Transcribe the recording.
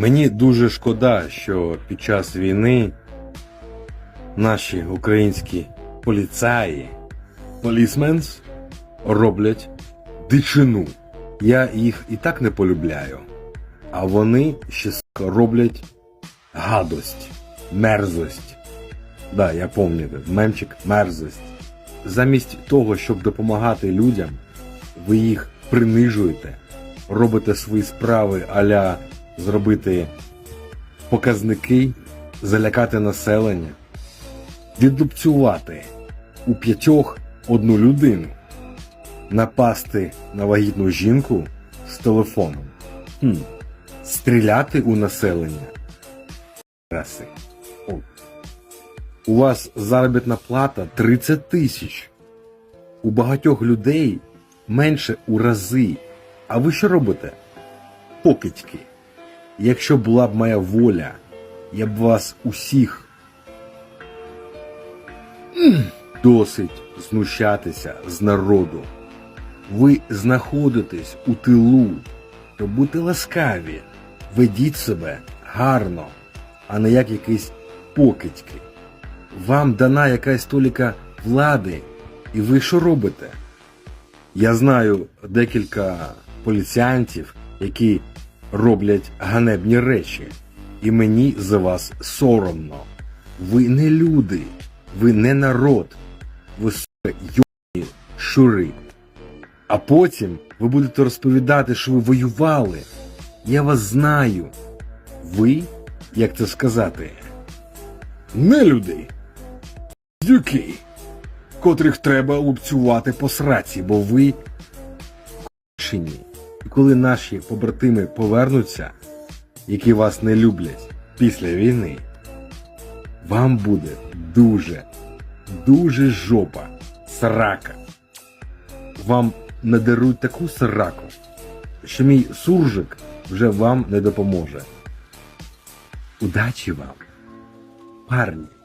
Мені дуже шкода, що під час війни наші українські поліцаї, полісменс, роблять дичину. Я їх і так не полюбляю, а вони ще роблять гадость, мерзость. Да, я пам'ятаю, мемчик мерзость. Замість того, щоб допомагати людям, ви їх принижуєте, робите свої справи аля зробити показники, залякати населення, відлупцювати у п'ятьох одну людину, напасти на вагітну жінку з телефоном, хм. стріляти у населення. Краси. О. У вас заробітна плата 30 тисяч. У багатьох людей менше у рази. А ви що робите? Покидьки. Якщо була б моя воля, я б вас усіх досить знущатися з народу. Ви знаходитесь у тилу, то будьте ласкаві, ведіть себе гарно, а не як якісь покидьки. Вам дана якась толіка влади, і ви що робите? Я знаю декілька поліціянтів, які роблять ганебні речі, і мені за вас соромно. Ви не люди, ви не народ, ви йоні щури. А потім ви будете розповідати, що ви воювали. Я вас знаю. Ви, як це сказати, не люди, дюки, котрих треба лупцювати по сраці, бо ви кончені. І коли наші побратими повернуться, які вас не люблять після війни, вам буде дуже, дуже жопа, срака. Вам надеруть таку сраку, що мій суржик вже вам не допоможе. Удачі вам, парні!